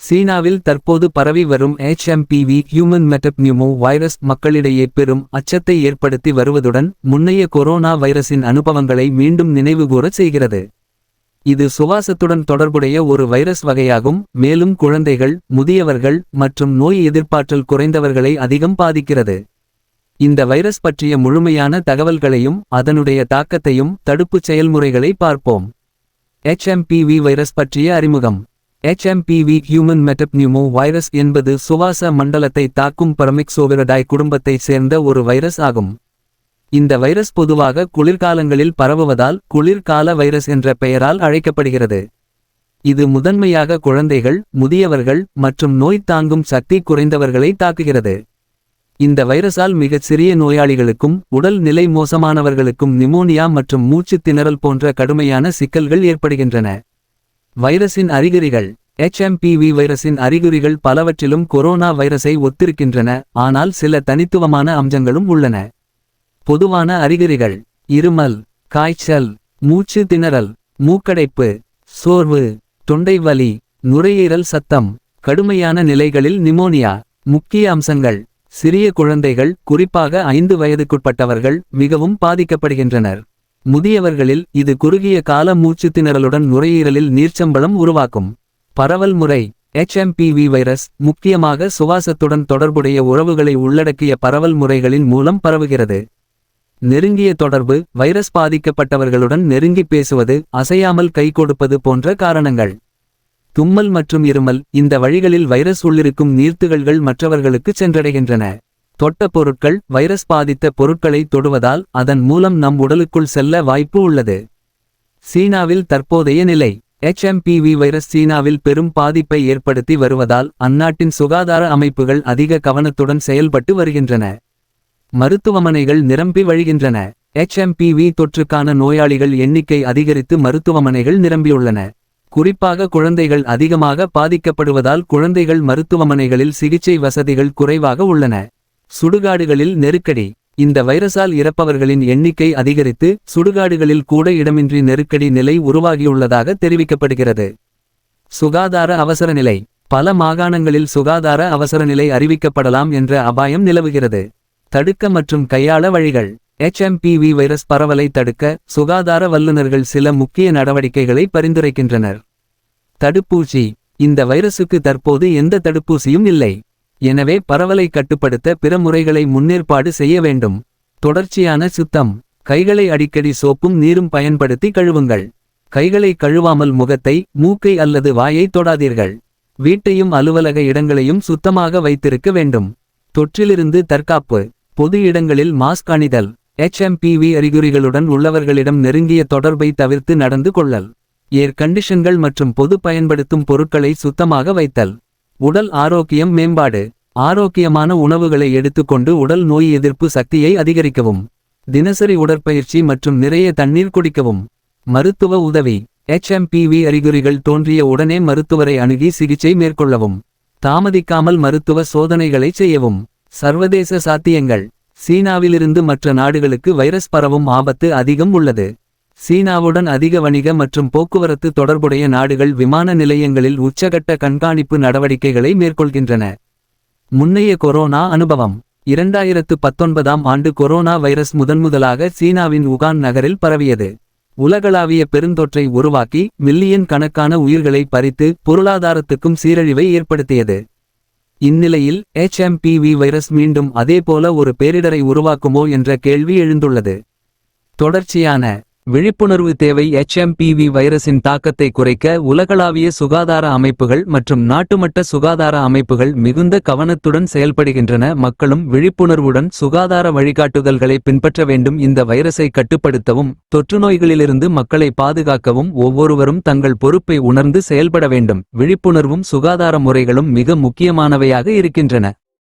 சீனாவில் தற்போது பரவி வரும் HMPV ஹியூமன் மெட்டப்னியூமோ வைரஸ் மக்களிடையே பெரும் அச்சத்தை ஏற்படுத்தி வருவதுடன் முன்னைய கொரோனா வைரஸின் அனுபவங்களை மீண்டும் நினைவுகூரச் செய்கிறது. இது சுவாசத்துடன் தொடர்புடைய ஒரு வைரஸ் வகையாகும் மேலும் குழந்தைகள் முதியவர்கள் மற்றும் நோய் எதிர்ப்பாற்றல் குறைந்தவர்களை அதிகம் பாதிக்கிறது. இந்த வைரஸ் பற்றிய முழுமையான தகவல்களையும் அதனுடைய தாக்கத்தையும் தடுப்புச் செயல்முறைகளை பார்ப்போம். HMPV வைரஸ் பற்றிய அறிமுகம். எச்எம்பிவி ஹியூமன் மெட்டப்னியூமோ வைரஸ் என்பது சுவாச மண்டலத்தை தாக்கும் பரமிக்சோவிரடாய் குடும்பத்தைச் சேர்ந்த ஒரு வைரஸ் ஆகும். இந்த வைரஸ் பொதுவாக குளிர்காலங்களில் பரவுவதால் குளிர்கால வைரஸ் என்ற பெயரால் அழைக்கப்படுகிறது. இது முதன்மையாக குழந்தைகள் முதியவர்கள் மற்றும் நோய் தாங்கும் சக்தி குறைந்தவர்களை தாக்குகிறது. இந்த வைரஸால் மிகச் சிறிய நோயாளிகளுக்கும் உடல் நிலை மோசமானவர்களுக்கும் நிமோனியா மற்றும் மூச்சுத் திணறல் போன்ற கடுமையான சிக்கல்கள் ஏற்படுகின்றன. வைரஸின் அறிகுறிகள். எச்எம்பிவி வைரஸின் அறிகுறிகள் பலவற்றிலும் கொரோனா வைரஸை ஒத்திருக்கின்றன ஆனால் சில தனித்துவமான அம்சங்களும் உள்ளன. பொதுவான அறிகுறிகள் இருமல் காய்ச்சல் மூச்சு திணறல் மூக்கடைப்பு சோர்வு தொண்டை வலி நுரையீரல் சத்தம் கடுமையான நிலைகளில் நிமோனியா. முக்கிய அம்சங்கள் சிறிய குழந்தைகள் குறிப்பாக ஐந்து வயதுக்குட்பட்டவர்கள் மிகவும் பாதிக்கப்படுகின்றனர். முதியவர்களில் இது குறுகிய கால மூச்சு திணறலுடன் நுரையீரலில் நீர்ச்சம்பளம் உருவாக்கும். பரவல் முறை எச்எம்பிவி வைரஸ் முக்கியமாக சுவாசத்துடன் தொடர்புடைய உறவுகளை உள்ளடக்கிய பரவல் முறைகளின் மூலம் பரவுகிறது. நெருங்கிய தொடர்பு வைரஸ் பாதிக்கப்பட்டவர்களுடன் நெருங்கி பேசுவது அசையாமல் கை கொடுப்பது போன்ற காரணங்கள். தும்மல் மற்றும் இருமல் இந்த வழிகளில் வைரஸ் உள்ளிருக்கும் நீர்த்துகள்கள் மற்றவர்களுக்கு சென்றடைகின்றன. தொட்ட பொருட்கள் வைரஸ் பாதித்த பொருட்களை தொடுவதால் அதன் மூலம் நம் உடலுக்குள் செல்ல வாய்ப்பு உள்ளது. சீனாவில் தற்போதைய நிலை எச்எம்பிவி வைரஸ் சீனாவில் பெரும் பாதிப்பை ஏற்படுத்தி வருவதால் அந்நாட்டின் சுகாதார அமைப்புகள் அதிக கவனத்துடன் செயல்பட்டு வருகின்றன. மருத்துவமனைகள் நிரம்பி வழிகின்றன. எச்எம்பிவி தொற்றுக்கான நோயாளிகள் எண்ணிக்கை அதிகரித்து மருத்துவமனைகள் நிரம்பியுள்ளன. குறிப்பாக குழந்தைகள் அதிகமாக பாதிக்கப்படுவதால் குழந்தைகள் மருத்துவமனைகளில் சிகிச்சை வசதிகள் குறைவாக உள்ளன. சுடுகாடுகளில் நெருக்கடி. இந்த வைரஸால் இறப்பவர்களின் எண்ணிக்கை அதிகரித்து சுடுகாடுகளில் கூட இடமின்றி நெருக்கடி நிலை உருவாகியுள்ளதாக தெரிவிக்கப்படுகிறது. சுகாதார அவசரநிலை பல மாகாணங்களில் சுகாதார அவசரநிலை அறிவிக்கப்படலாம் என்ற அபாயம் நிலவுகிறது. தடுக்க மற்றும் கையாள வழிகள். எச்எம்பிவி வைரஸ் பரவலை தடுக்க சுகாதார வல்லுநர்கள் சில முக்கிய நடவடிக்கைகளை பரிந்துரைக்கின்றனர். தடுப்பூசி. இந்த வைரசுக்கு தற்போது எந்த தடுப்பூசியும் இல்லை. எனவே பரவலை கட்டுப்படுத்த பிற முறைகளை முன்னேற்பாடு செய்ய வேண்டும். தொடர்ச்சியான சுத்தம். கைகளை அடிக்கடி சோப்பும் நீரும் பயன்படுத்தி கழுவுங்கள். கைகளை கழுவாமல் முகத்தை மூக்கை அல்லது வாயை தொடாதீர்கள். வீட்டையும் அலுவலக இடங்களையும் சுத்தமாக வைத்திருக்க வேண்டும். தொற்றிலிருந்து தற்காப்பு. பொது இடங்களில் மாஸ்க் அணிதல். எச்எம்பிவி அறிகுறிகளுடன் உள்ளவர்களிடம் நெருங்கிய தொடர்பை தவிர்த்து நடந்து கொள்ளல். ஏர் கண்டிஷன்கள் மற்றும் பொது பயன்படுத்தும் பொருட்களை சுத்தமாக வைத்தல். உடல் ஆரோக்கியம் மேம்பாடு. ஆரோக்கியமான உணவுகளை எடுத்துக்கொண்டு உடல் நோய் எதிர்ப்பு சக்தியை அதிகரிக்கவும். தினசரி உடற்பயிற்சி மற்றும் நிறைய தண்ணீர் குடிக்கவும். மருத்துவ உதவி. எச்எம்பிவி அறிகுறிகள் தோன்றிய உடனே மருத்துவரை அணுகி சிகிச்சை மேற்கொள்ளவும். தாமதிக்காமல் மருத்துவ சோதனைகளை செய்யவும். சர்வதேச சாத்தியங்கள். சீனாவிலிருந்து மற்ற நாடுகளுக்கு வைரஸ் பரவும் ஆபத்து அதிகம் உள்ளது. சீனாவுடன் அதிக வணிக மற்றும் போக்குவரத்து தொடர்புடைய நாடுகள் விமான நிலையங்களில் உச்சகட்ட கண்காணிப்பு நடவடிக்கைகளை மேற்கொள்கின்றன. முன்னைய கொரோனா அனுபவம். இரண்டாயிரத்து பத்தொன்பதாம் ஆண்டு கொரோனா வைரஸ் முதன்முதலாக சீனாவின் உகான் நகரில் பரவியது. உலகளாவிய பெருந்தொற்றை உருவாக்கி மில்லியன் கணக்கான உயிர்களை பறித்து பொருளாதாரத்துக்கும் சீரழிவை ஏற்படுத்தியது. இந்நிலையில் ஹெச்எம்பிவி வைரஸ் மீண்டும் அதேபோல ஒரு பேரிடரை உருவாக்குமோ என்ற கேள்வி எழுந்துள்ளது. தொடர்ச்சியான விழிப்புணர்வு தேவை எச்எம்பிவி வைரஸின் தாக்கத்தை குறைக்க உலகளாவிய சுகாதார அமைப்புகள் மற்றும் நாட்டுமட்ட சுகாதார அமைப்புகள் மிகுந்த கவனத்துடன் செயல்படுகின்றன. மக்களும் விழிப்புணர்வுடன் சுகாதார வழிகாட்டுதல்களை பின்பற்ற வேண்டும். இந்த வைரஸை கட்டுப்படுத்தவும் தொற்றுநோய்களிலிருந்து மக்களை பாதுகாக்கவும் ஒவ்வொருவரும் தங்கள் பொறுப்பை உணர்ந்து செயல்பட வேண்டும். விழிப்புணர்வும் சுகாதார முறைகளும் மிக முக்கியமானவையாக இருக்கின்றன.